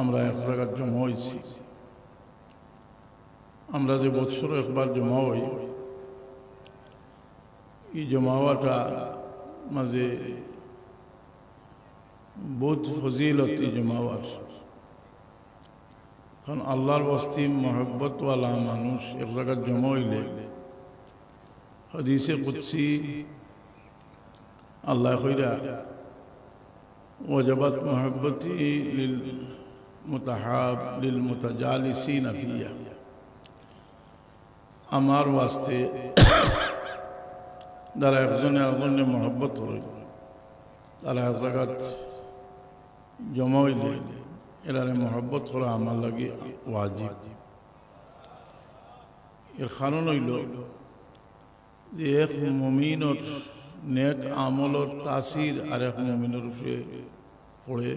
আমরা এক জায়গায় জমা হয়েছি। আমরা যে বছর একবার জমা হই, এই জমা হওয়াটা মাঝে বহুত ফজিলত এই জমা হওয়ার। কারণ আল্লাহর বস্তি মহব্বতওয়ালা মানুষ এক জায়গায় জমা হইলে হদিসে কুৎসি আল্লাহ কইরা ওজবত মোহব্বতি লিল মুতাহাব লিল মুতাজালিসিন ফিয়া আমার ওয়াস্তে যারা একজনে একজনে মহব্বত করে তারা এক জায়গাত জমা হইলে এরারে মহব্বত করা আমার লাগে ওয়াজিব এর কারণ হইল যে এক মমিনর নেক আমলর তাসির আর এক মমিনের উপরে পড়ে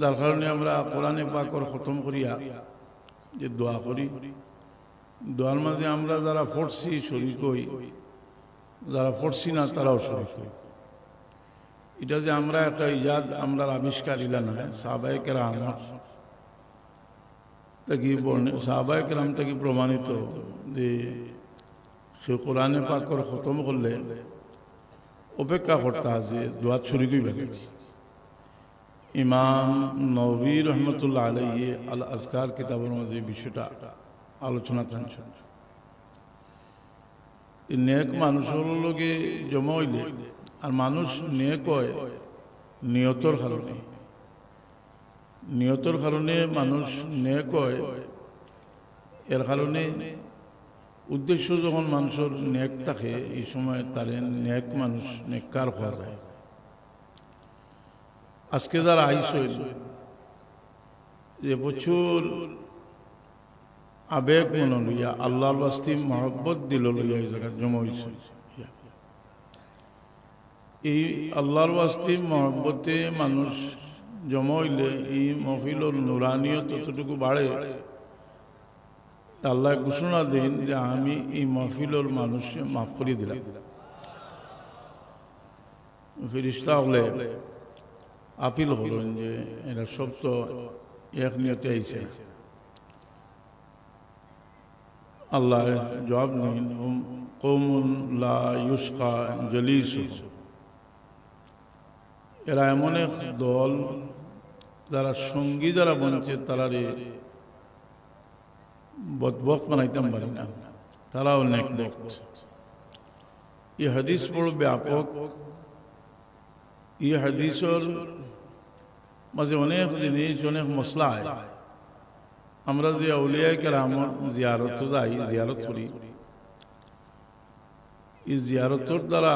যার কারণে আমরা কোরআনে পাকর খতম করিয়া যে দোয়া করি, দোয়ার মাঝে আমরা যারা পড়ছি শরীর হই, যারা পড়ছি না তারাও শরীর হই। এটা যে আমরা একটা ইয়াদ আমরা আবিষ্কার ইলা না সাবাই কেরাম। তাকে সাবাই কেরাম থেকে প্রমাণিত যে সে কোরআনে পাকর খতম করলে অপেক্ষা করতে আছে দোয়া ছুরি কইবে ইমাম নবী রহমতুল্লাহ আলহি আল আজকার কিতাবের মাঝে বিষয়টা আলোচনা টানছেন নেক মানুষের লোকে জমা হইলে আর মানুষ নেক হয়, নিয়তর কারণে। নিয়তর কারণে মানুষ নেক হয়, এর কারণে উদ্দেশ্য যখন মানুষের নেক থাকে, এই সময় তারে নেক মানুষ, নেককার হওয়া যায়। আজকে যারা আইস যে প্রচুর আবেগ মনে লইয়া আল্লাহর বাস্তি মহব্বত দিল লইয়া এই জায়গায় জমা হয়েছে এই আল্লাহর বাস্তি মহব্বতে মানুষ জমা হইলে এই মফিলর নুরানিয়ত ততটুকু বাড়ে, আল্লাহ ঘোষণা দেন যে আমি এই মহফিলর মানুষকে মাফ করিয়ে দিলাম। ফিরিস্তা হলে আপিল হলেন যে এরা সব তো এক নিয়তে আইছে। আল্লাহ জবাব দিন কৌমুন লা জলিস এরা এমন এক দল যারা সঙ্গী যারা বনছে তারা রে বদবক বানাইতাম পারি না। তারাও নেক বক্ত। এই হাদিস বড় ব্যাপক এই হাদিসর মাঝে অনেক জিনিস অনেক মশলা হয় আমরা যে আউলিয়ায় কেরামত জিয়ারত যাই জিয়ারত করি এই জিয়ারতর দ্বারা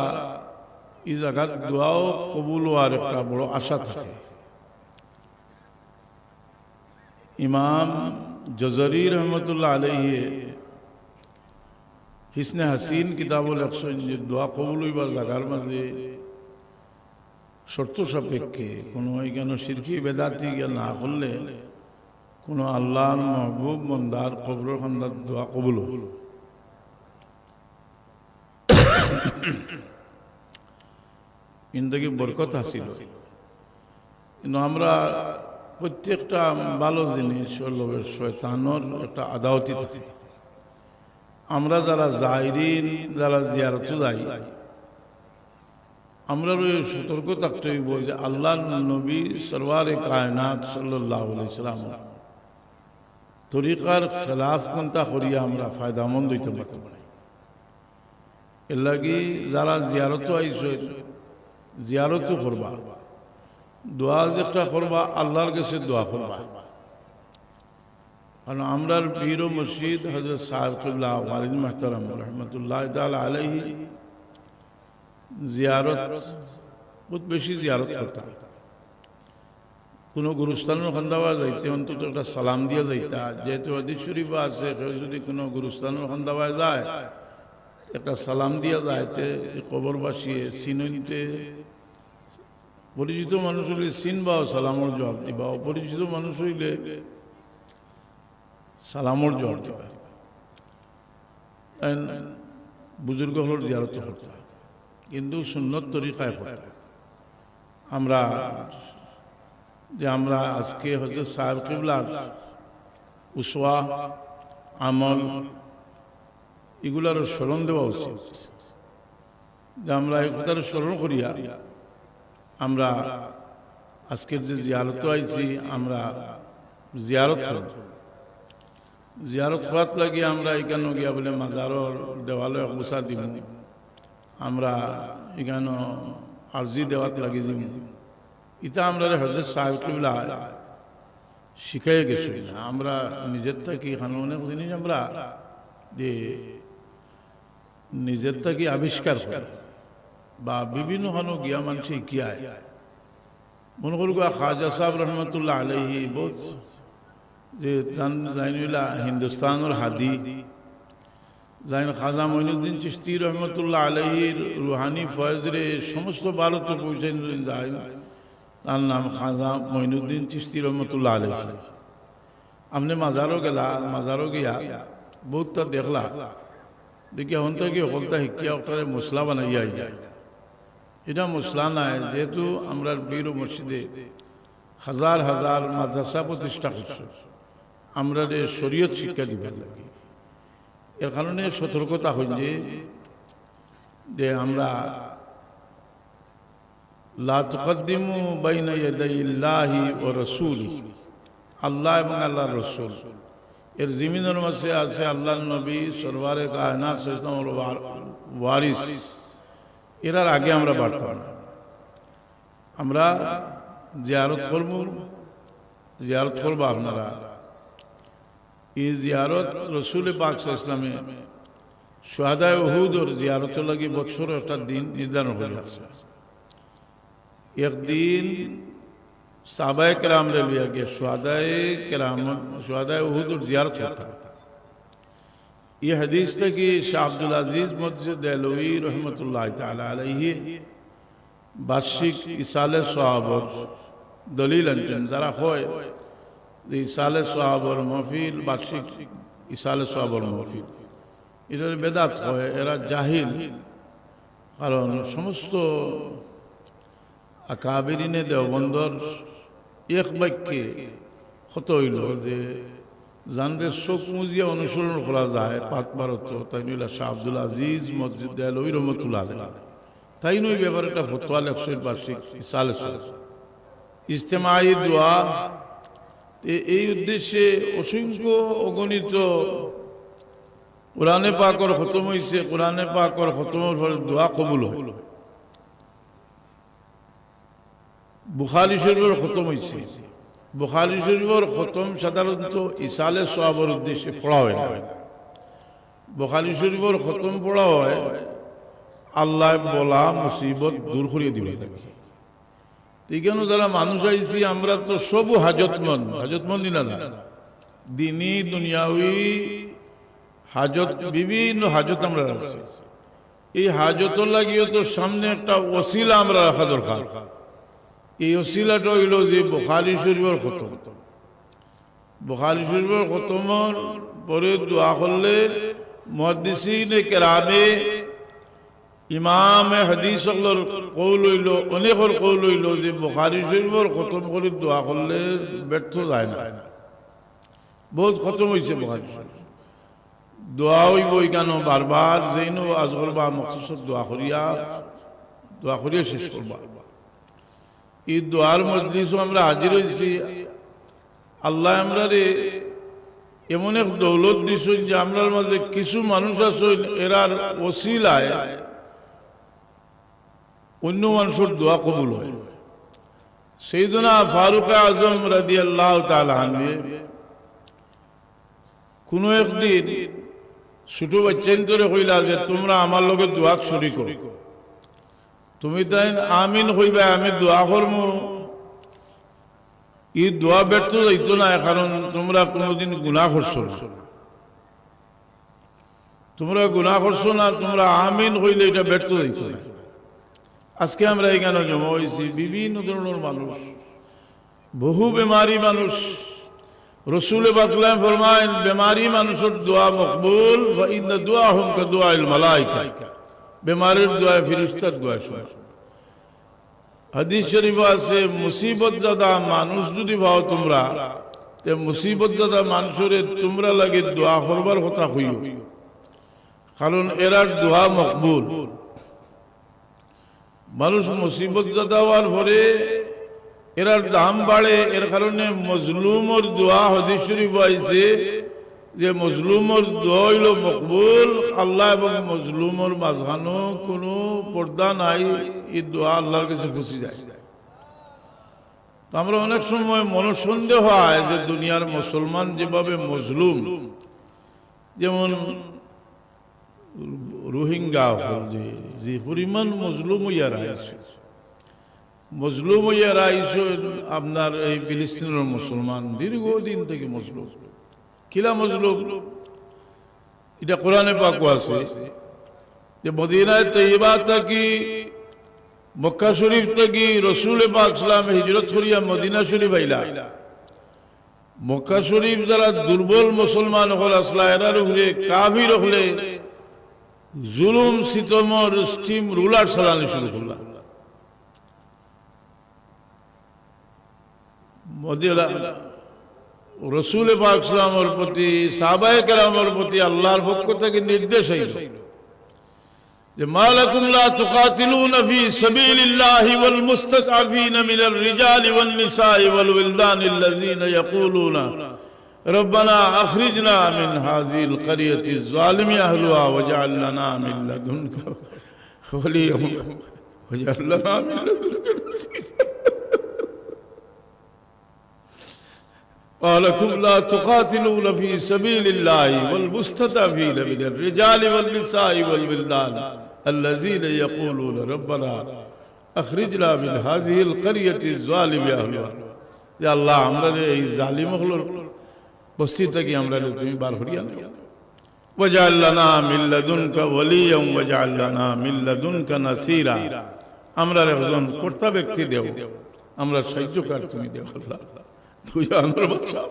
এই জায়গার দোয়াও কবুল হওয়ার একটা বড় আশা থাকে ইমাম জজরি রহমতুল্লাহ আলহি হিসনে হাসিন কিতাবুল একশো যে দোয়া কবুল হইবার জায়গার মাঝে শর্ত সাপেক্ষে কোনো এখানে সিরকি বেদাতি গিয়ে না করলে কোনো আল্লাহর মহবুব মন্দার কবর খান্দার দোয়া কবুল কিন্তু বরকত হাসিল। কিন্তু আমরা প্রত্যেকটা ভালো জিনিস লোকের শয়তানোর একটা আদাওতি থাকে। আমরা যারা জাইরিন যারা জিয়ারত যাই আমরা সতর্ক থাকতে হইব যে আল্লাহ নবী সরওয়ারে কায়নাত সাল্লাহ ইসলাম তরিকার খেলাফ কোনটা করিয়া আমরা ফায়দামন্দ হইতে পারতে পারি এর লাগি যারা জিয়ারত আইস জিয়ারত করবা দোয়া যেটা করবা আল্লাহর কাছে দোয়া করবা কারণ আমরার পীর ও মসজিদ হজরত সাহেবুল্লাহ ওয়ালিদ মাহতারাম রহমতুল্লাহ আলহি জিয়ারত, বহুত বেশি জিয়ারত করতা কোনো গুরুস্থানের খান্দাবা যাইতে, অন্তত একটা সালাম দিয়ে যাইতা। যেহেতু হাদিস শরীফ আছে যদি কোনো গুরুস্থানের খান্দাবায় যায়, একটা সালাম দিয়ে যাইতে কবর বাসিয়ে সিনইতে পরিচিত মানুষ হইলে চিনবাও সালামর জবাব দিবা, অপরিচিত মানুষ হইলে সালামর জবাব দিবা। বুজুর্গ হল জিয়ারত করতে কিন্তু সুন্নত তরিকায় করতে আমরা যে আমরা আজকে হজরত সাহেব কিবলার উসওয়া, আমল, এগুলারও স্মরণ দেওয়া উচিত। যে আমরা এই কথার স্মরণ করিয়া আমরা আজকের যে জিয়ারত আইছি, আমরা জিয়ারত জিয়ারত করাত লাগি আমরা এখানে গিয়া বলে মাজারর দেওয়ালে গুছা দিব আমরা এখানে আর্জি দেওয়াত লাগি দিব ইটা আমরা হজরত সাহেব কিবলা শিখাই গেছি। আমরা নিজের থেকে এখানে অনেক জিনিস আমরা যে নিজের থেকে আবিষ্কার করি বা বিভিন্ন হানো গিয়া মানুষ কিয়ায় মনে করুক খাজা সাহেব রহমতুল্লাহ আলহি বহুত যে হিন্দুস্তানের হাদি জাইন খাজা মঈনুদ্দিন চিস্তি রহমতুল্লাহ আলহির রুহানি ফয়েজরে সমস্ত ভারতে পৌঁছাইন যায় তার নাম খাজা মঈনুদ্দিন চিস্তি রহমতুল্লাহ আলহি আপনি মাজারও গেলা, মাজারও গিয়া বহুতটা দেখলা। দেখি হন থেকে হলতা শিক্ষা অক্টারে মশলা বানাইয়া যায় এটা মশলা নাই, যেহেতু আমরা বীর মসজিদে হাজার হাজার মাদ্রাসা প্রতিষ্ঠা করছে। আমরা শরীয়ত শিক্ষা দিবার লাগে। এর কারণে সতর্কতা হইল যে আমরা লা তুকদ্দিমু বাইনা ইয়াদাইল্লাহি ওয়া রাসূলি, আল্লাহ এবং আল্লাহর রাসূল। এর জমিনের মাঝে আছে আল্লাহর নবী সরবারে কায়নাত সাল্লাল্লাহু ওয়ারিস। এরার আগে আমরা বাড়তাম। না আমরা জিয়ারত করব, জিয়ারত করব আপনারা। এই জিয়ারত রসুল পাক ইসলামে সোহাদায় উহুদর জিয়ারত লাগি বছর একটা দিন নির্ধারণ করে রাখছে একদিন সাবায় কেরাম রে লিয়া গিয়ে সোহাদায় কেরাম সোহাদায় উহুদর জিয়ারত করতা ये हदीस था कि शाह अब्दुल अजीज मस्जिद देलवी रहमतुल्लाह ताला अलैहि বার্ষিক ইসালে সোহাবর দলিল আনছেন যারা হয় যে ইসালে সোহাবর মহফিল, বার্ষিক ইসালে সোহাবর মহফিল। এটার বেদাত হয়, এরা জাহিল। কারণ সমস্ত আকাবিরিনে দেওবন্দর এক বাক্যে হত হইল যে জানদের চোখ মুজিয়া অনুসরণ করা যায়, পাক ভারত তাই নইলা শাহ আব্দুল আজিজ মসজিদ দেয়ালই রহমতুল্লাহ তাই নই ব্যাপারে একটা ফতোয়া লেখছে বার্ষিক সালে ইজতেমাই দোয়া এই উদ্দেশ্যে অসংখ্য অগণিত কোরআনে পাকর খতম হয়েছে কোরআনে পাকর খতমের ফলে দোয়া কবুল হয়। বুখারি শরীফের খতম হয়েছে বুখারি শরীফের খতম সাধারণত ইসালে সোয়াবের উদ্দেশ্যে পড়া হয় বুখারি শরীফের খতম পড়া হয়, আল্লাহ বলা মুসিবত দূর করিয়ে দিবে। নাকি কেন যারা মানুষ আইছি, আমরা তো সব হাজতমন হাজতমন্দি না না? দিনী দুনিয়াবি হাজত, বিভিন্ন হাজত আমরা রাখছি। এই হাজত লাগিয়ে তো সামনে একটা ওসিলা আমরা রাখা দরকার। এই ওসিলাটা হইল যে বখারি শরীফের খতম। বখারি শরীফের খতমর পরে দোয়া করলে মহাদিসিন কেরামে ইমাম হাদিস কৌল হইল অনেকর কৌল হইল যে বখারি শরীফর খতম করে দোয়া করলে ব্যর্থ যায় না। বহুত খতম হয়েছে বখারি শরীফ দোয়া হইব কেন বারবার যেইন আজ করবা মকসুদ দোয়া করিয়া দোয়া করিয়া শেষ করবা এই দোয়ার মজলিসও আমরা হাজির হয়েছি আল্লাহ আমরা রে এমন এক দৌলত দিছেন যে আমরার মাঝে কিছু মানুষ আছে এরার ওসিলায় অন্য মানুষের দোয়া কবুল হয়। সেই জন্য ফারুক আজম রাদি আল্লাহ তালে কোনো একদিন ছোট বাচ্চান তোরে কইলা যে, তোমরা আমার লগে দোয়া শরী করো। তুমি তাই আমিন হইবা, আমি দোয়া করব ই দোয়া ব্যর্থ যাইতো না কারণ তোমরা কোনোদিন গুণা করছ তোমরা গুণা করছ না, তোমরা আমিন হইলে এটা ব্যর্থ যাইতো না। আজকে আমরা এখানে জমা হয়েছি বিভিন্ন ধরনের মানুষ, বহু বেমারি মানুষ। রসুলে বাতলাম ফরমাইন বেমারি মানুষের দোয়া মকবুল দোয়া হুম কা দোয়া মালাইকা। বেমারির দোয়া ফিরিস্তার দোয়া শোনা। হাদিস শরীফ আছে, মুসিবত জাদা মানুষ যদি ভাও তোমরা, তে মুসিবত জাদা মানুষের তোমরা লাগে দোয়া করবার কথা হইও। কারণ এরার দোয়া মকবুল। মানুষ মুসিবত জাদা হওয়ার পরে এরার দাম বাড়ে, এর কারণে মজলুমর দোয়া হদিস শরীফ আইছে যে মজলুমর দোয়া হইল মকবুল। আল্লাহ এবং মজলুমর মাঝখানো কোনো পর্দা নাই, এই দোয়া আল্লাহর কাছে খুশি যায়। আমরা অনেক সময় মনসন্দেহ হয় যে দুনিয়ার মুসলমান যেভাবে মজলুম, যেমন রোহিঙ্গা হল যে যে পরিমাণ মজলুম হইয়া রাইছে মজলুম হইয়া রাইছে আপনার এই ফিলিস্তিনের মুসলমান দীর্ঘদিন থেকে মজলুম। কিলা মজলুম? এটা কোরআনে পাক আছে যে, মদিনায় তৈবা থাকি, মক্কা শরীফ থাকি, রসুল পাক সালাম হিজরত করিয়া মদিনা শরীফ আইলা। মক্কা শরীফ যারা দুর্বল মুসলমান হল আসলা এরার উপরে কাভির হলে জুলুম সিতমর স্টিম রুলার চালানি শুরু করলাম মদিনা রসুল পাক সালামের প্রতি সাহাবায়ে কেরামের প্রতি আল্লাহর পক্ষ থেকে নির্দেশ হইল যে মালাকুম লা তুকাতিলুনা ফি সাবিলিল্লাহি ওয়াল মুস্তাদআফিনা মিনার রিজালি ওয়ান নিসাই ওয়াল উলদানি আল্লাযিনা ইয়াকুলুনা ربنا أخرجنا من هذه القرية الظالم أهلها واجعل لنا من لدنك وليا واجعل لنا من لدنك نصيرا قالكم لا تقاتلون في سبيل الله والمستضعفين من الرجال والنساء والولدان الذين يقولون ربنا أخرجنا من هذه القرية الظالم أهلها يا الله আমরা এই জালিম হলো বস্তি থেকে আমরা তুমি বার করিয়া নাও وجعل لنا من لدنك وليا وجعل لنا من لدنك نصيرا আমরা একজন কর্তা ব্যক্তি দেও আমরা সাহায্যকার তুমি দেও আল্লাহ তুই আমার বাদশা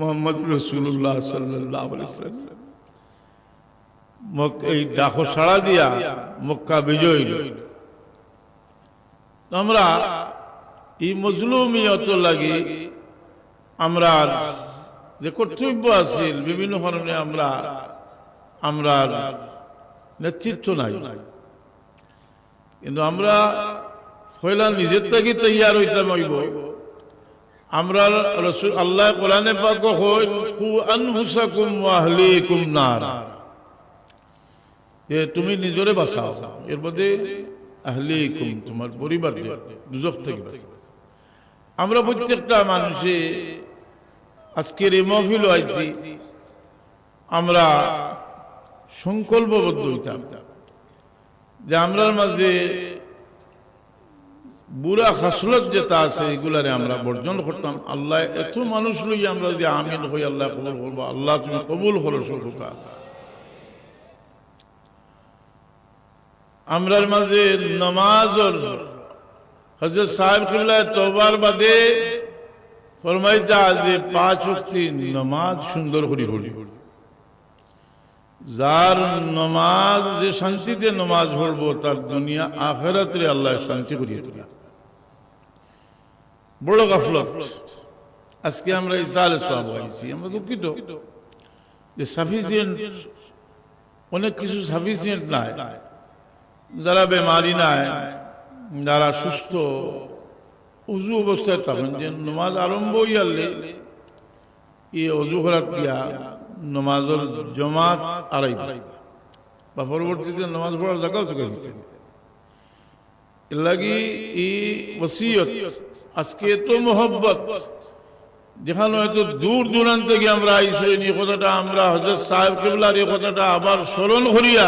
মোহাম্মদ রসুল্লাহ সাল্লাহ এই ডাকো সাড়া দিয়া মক্কা বিজয় হইল। আমরা এই মজলুমিয়ত লাগি আমরা যে কর্তব্য আছে বিভিন্ন কারণে আমরা আমরা নেতৃত্ব নাই। কিন্তু আমরা ফয়লা নিজের থেকে তৈয়ার হইতাম হইব। আমরা রসুল, আল্লাহ কোরআনে পাক হই কু আহলিকুম নার। এ তুমি নিজরে বাঁচাও। এর মধ্যে আহলিকুম, তোমার পরিবার দুজক থেকে বাঁচাও। আমরা প্রত্যেকটা মানুষে আজকের এই মহফিল আইছি আমরা সংকল্পবদ্ধ হইতাম যে আমরার মাঝে বুড়া খাসলত যেটা আছে এগুলারে আমরা বর্জন করতাম। আল্লাহ এত মানুষ লই আমরা যে আমিন হই, আল্লাহ কবুল করব, আল্লাহ তুমি কবুল করো সরকা আমরার মাঝে নমাজর হজরত সাহেব কিবলায় তোবার বাদে নমাজ সুন্দর যার নমাজ, যে শান্তিতে নমাজ তার দুনিয়া আল্লাহ শান্তি আজকে আমরা সব হয়েছি। দুঃখিত সাফিসিয়েন্ট অনেক কিছু সাফিসিয়েন্ট নাই। যারা বেমারি নাই, যারা সুস্থ উজু অবস্থায় তখন যে নমাজ আরম্ভ হইয়ালে, এই অজু করাত গিয়া নমাজের জমাত আড়াই বা পরবর্তীতে নমাজ পড়ার জায়গাও চোখে দিতে লাগি এই ওসিয়ত, আজকে এত মোহব্বত, যেখানে হয়তো দূর দূরান্ত থেকে আমরা আইসি, এই কথাটা আমরা হজরত সাহেব কেবলার এই কথাটা আবার স্মরণ করিয়া,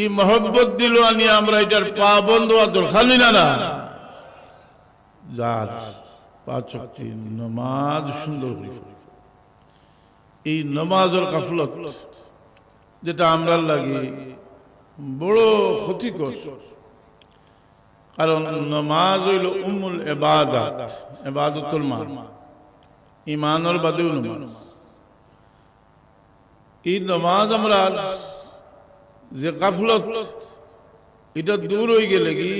এই মহব্বত দিল আনি আমরা এটার পা বন্ধ হওয়া দরকার না। যার পাঁচ শক্তি নমাজ সুন্দর। এই নমাজের কাফলত যেটা আমরা লাগে বড় ক্ষতিকর। কারণ নমাজ হইল উমুল এবাদাত এবাদতুল মান ইমানের বাদেও নমাজ। এই নমাজ আমরা যে কাফলত এটা দূর হয়ে গেলে কি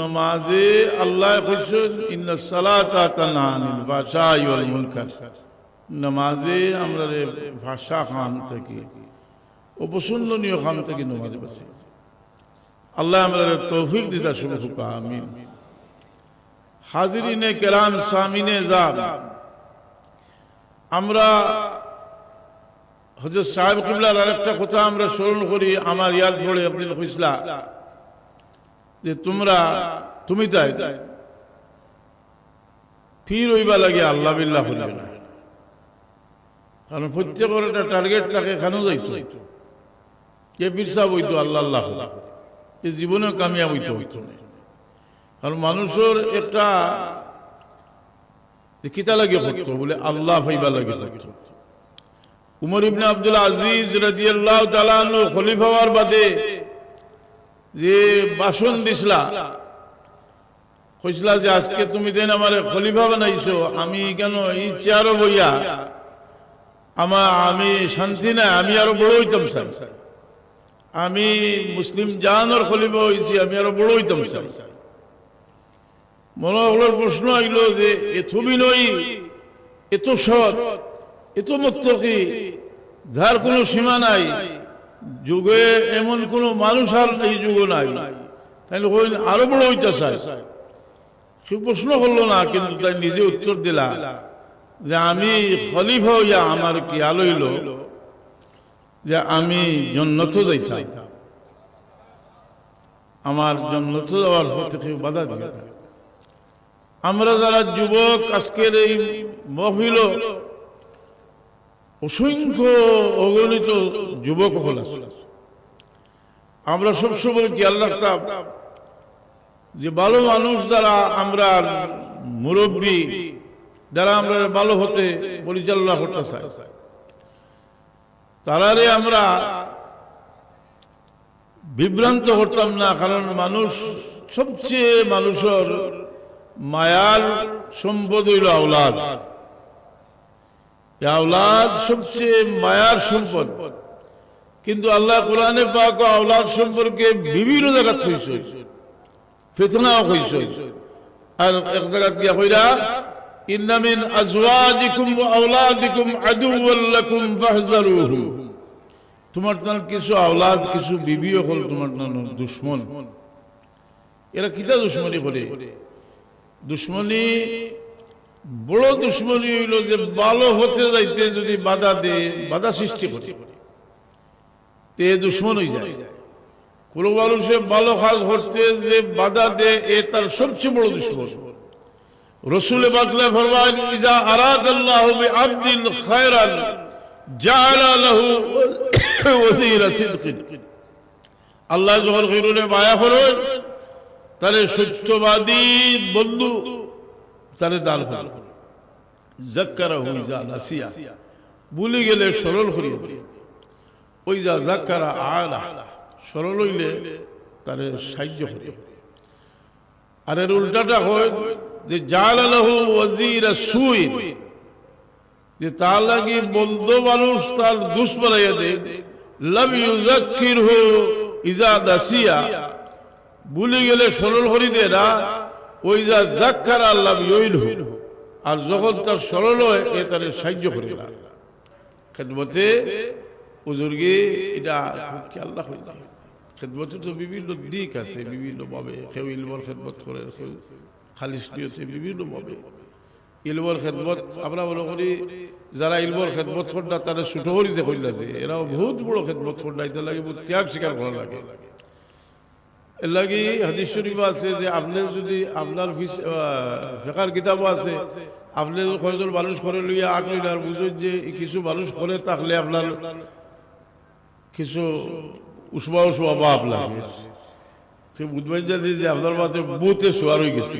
নমাজে আল্লাহ কইছেন ইন্না সালাতা তানহা আনিল ফাহশাই ওয়াল মুনকার। নমাজে আমরা ভাষা খান থেকে, অপছন্দনীয় খান থেকে নমাজে বসে আল্লাহ আমরা তৌফিক দিতা শুভ হুকা, আমিন। হাজিরিনে কেরাম, সামিনে জাব আমরা হজরত সাহেব কিবলার আরেকটা কথা আমরা স্মরণ করি, আমার ইয়াদ পড়ে আব্দুল খুসলা যে তোমরা, তুমি তাই। ফির ওইবা লাগে আল্লাহ বিল্লাহ হইবে না। কারণ প্রত্যেকের একটা টার্গেট থাকে, এখানেও যাইতো। কে পীর সাহেব হইতো, আল্লাহ আল্লাহ। এ জীবনেও কামিয়াব হইতো হইতো কারণ মানুষের একটা কিতা লাগে করতো, বলে আল্লাহ ভাইবা লাগে করতো। উমর ইবনে আব্দুল আজিজ রাদিয়াল্লাহু তাআলা আনহু খলিফা হওয়ার বাদে যে বাসন দিছলা। কইসলা যে আজকে তুমি দেন আমার খলিফা বানাইছো, আমি কেন এই চেয়ারও বইয়া আমার আমি শান্তি না আমি আরও বড় হইতাম স্যার। আমি মুসলিম জাহানোর খলিফা হয়েছি আমি আরও বড় হইতাম স্যার। মনে হলোর প্রশ্ন আইলো যে এত বিনয়ী, এত সৎ, এত মুক্তকি যার কোনো সীমা নাই। যুগে এমন কোন মানুষ আর এই যুগ নাই। তাইলে হইন আরও বড় হইতে সে প্রশ্ন করল না, কিন্তু তাই নিজে উত্তর দিলা যে আমি খলিফা হইয়া আমার কি আলোইল যে আমি জন্নত যাইতাম। আমার জন্নত যাওয়ার পথে কেউ বাধা দিয়ে আমরা যারা যুবক, আজকের এই মহফিল অসংখ্য অগণিত যুবক হল। আমরা সবসময় খেয়াল রাখতাম যে ভালো মানুষ দ্বারা আমরা মুরব্বী যারা আমরা ভালো হতে পরিচালনা করতে চাই তারারে আমরা বিভ্রান্ত করতাম না, কারণ মানুষ সবচেয়ে মানুষের মায়ার সম্পদ হইল আওলাদ আওলাদ সবচেয়ে মায়ার সম্পদ। কিন্তু আল্লাহ কোরআনে পাক আওলাদ সম্পর্কে বিভিন্ন জায়গা হইছে। ফিতনাও হইছে। আর এক জায়গা গিয়া কইরা, ইন্না মিন আজওয়াজিকুম ওয়া আওলাদিকুম আদুওয়াল লাকুম ফাহজারুহুম তোমার তার কিছু আওলাদ, কিছু বিবিও হল তোমার তার দুশ্মন। এরা কিতা দুশ্মনী করে? দুশ্মনী বড় দুশ্মনী হইল যে ভালো হতে যাইতে যদি বাধা দে বাধা সৃষ্টি করে। তে দুশ্মন হয়ে যায়। কোন মানুষে ভালো কাজ করতে যে বাধা দে এ তার সবচেয়ে বড় দুশ্মন। ফরমান ইজা আরাদ আল্লাহ বিআবদিন খায়রান জাআলা লাহু সিদকিন। আল্লাহ যখন মায়া করেন, তাহলে সত্যবাদী বন্ধু তারে দাল হল। জাক্কারা হুই যা নাসিয়া। ভুলে গেলে সরল করিয়া ওই যা জাক্কারা আলা সরল হইলে তারে সাহায্য করিয়া আর এর উল্টাটা হয় যে জাল আলহু ওয়াজির সুই, যে তার লাগি বন্ধ মানুষ তার দুষ বানাইয়া দে। লাভ ইউজাক্কির হু ইজা দাসিয়া ভুলে গেলে সরল হরি দে না। যা আল্লাহ আর যখন তার সরল হয়, এ সাহায্য করে না খেদমতে বুজুর্গে এটা রাখবে খেদমতে তো বিভিন্ন দিক আছে, বিভিন্ন ভাবে। কেউ ইলমর খেদমত করে, কেউ খালিস নিয়তে বিভিন্ন ভাবে। ইলমর খেদমত, আমরা মনে করি, যারা ইলমর খেদমত করা তারা ছোট করি দেখল না যে, এরাও বহুত বড় খেদমত করা এটা লাগে ত্যাগ স্বীকার করা লাগে। লাগি হাদিস শরীফ আছে যে আপনার যদি আপনার ফেকার কিতাবও আছে, আপনি কয়জন মানুষ করে লইয়া আগ লইল আর বুঝুন যে কিছু মানুষ করে তাহলে আপনার কিছু উষ্মা উষ্মা বাপ লাগে। সে বুধবার জানি যে আপনার মাথায় বুথে শোয়ার হয়ে গেছে।